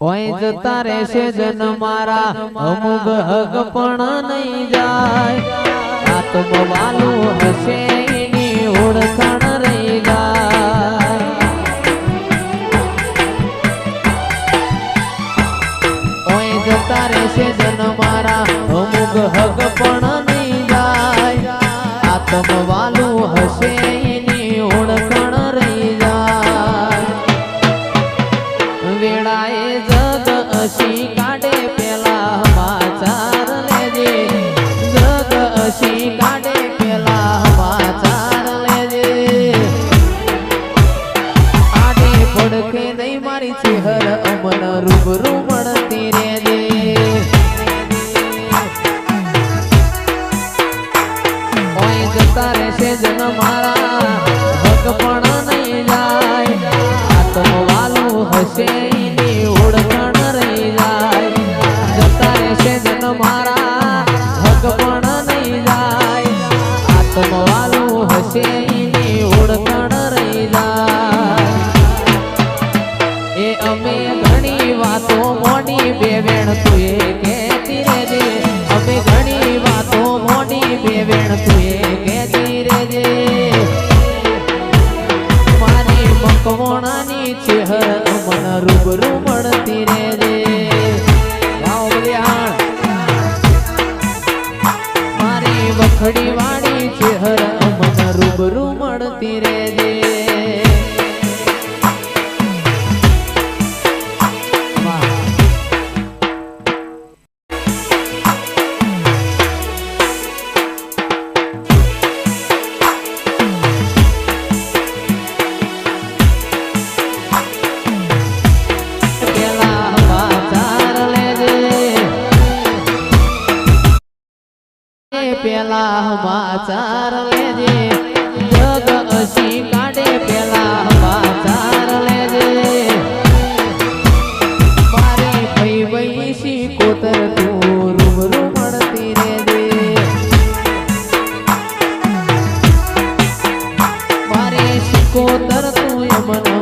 ઓય જતા રહેશે જન મારા. અમુક હક પણ નહીં જાય. આત્મ વાલું હશે એની ઓળખાણ રહી જાય. ઓય જતા રહેશે જન વેળાએ જગ અશી કાઢે પેલા સમાચાર લેજે. જગ અશી કાઢે પેલા સમાચાર લેજે. આડે પડકે નહીં મારી ચહેર અમન રૂબરૂ મળતી રેજે. ઓય જતા રહેશે જન મારા હશે એની ઓળખાણ જતા રહેશે જન મારા હક પણ નહીં જાય. આત્મ હશે એની ઓળખાણ રહી જાય. એ અમે ઘણી વાતો મોડી બે વેણ તું એ કહેતી રહેજે. અમે ઘણી વાતો મોડી બે વેણ મકવણાની ચેહર મન રૂબરૂ મળતી રે રે મારી વખડી વાળી એ પેલા સમાચાર લેજે જગ અસી કાઢે પેલા સમાચાર લેજે મારી ભઈ ભઈ શી કોતર તું રૂબરૂ મળતી રેજે મારી શીકોતર તું